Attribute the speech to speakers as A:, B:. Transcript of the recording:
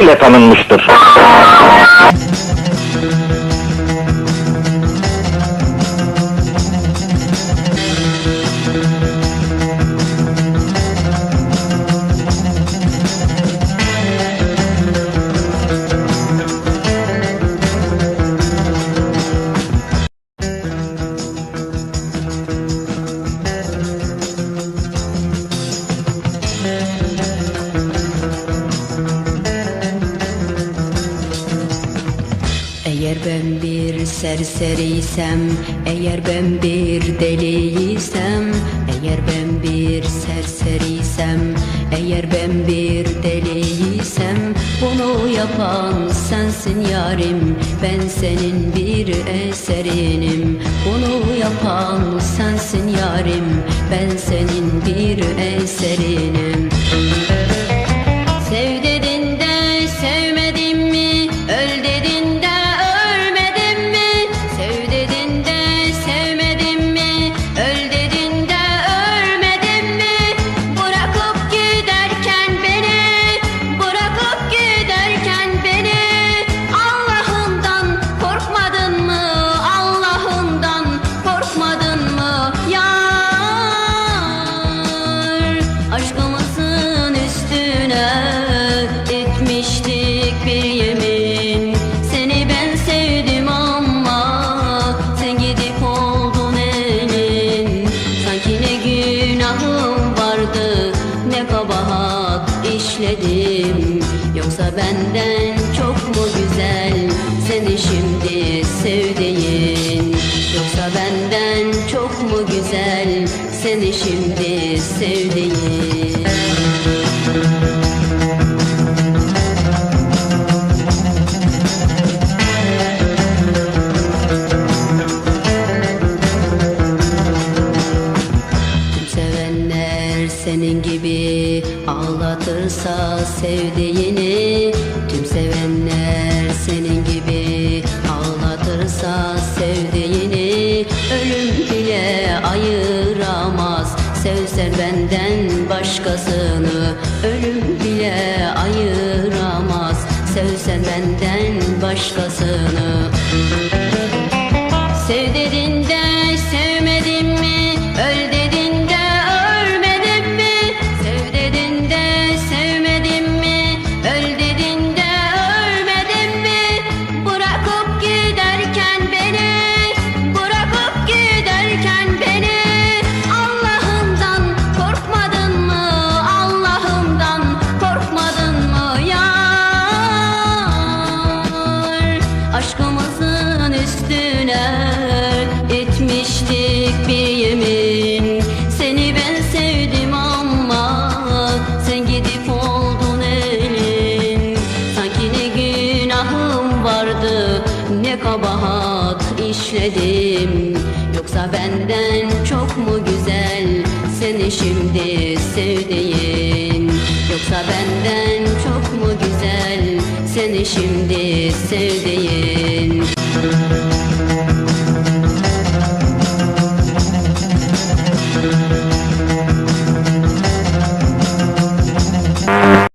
A: ile tanınmıştır.
B: Ben bir serseriysem, eğer ben bir deliysem, eğer ben bir serseriysem, eğer ben bir deliysem, bunu yapan sensin yarim, ben senin bir eserinim. Bunu yapan sensin yarim, ben senin bir eserinim. Benden çok mu güzel? Seni şimdi sevdiğin Yoksa benden çok mu güzel? Seni şimdi sevdiğin. Senin gibi ağlatırsa sevdiğini Tüm sevenler senin gibi. Ağlatırsa sevdiğini Ölüm bile ayıramaz. Sevsen benden başkasını Ölüm bile ayıramaz. Sevsen benden başkasını Aşkımızın üstüne etmiştik bir yemin. Seni ben sevdim ama sen gidip oldun elin. Sanki ne günahım vardı ne kabahat işledim. Yoksa benden çok mu güzel seni şimdi sevdiğin seni şimdi sevdiğin.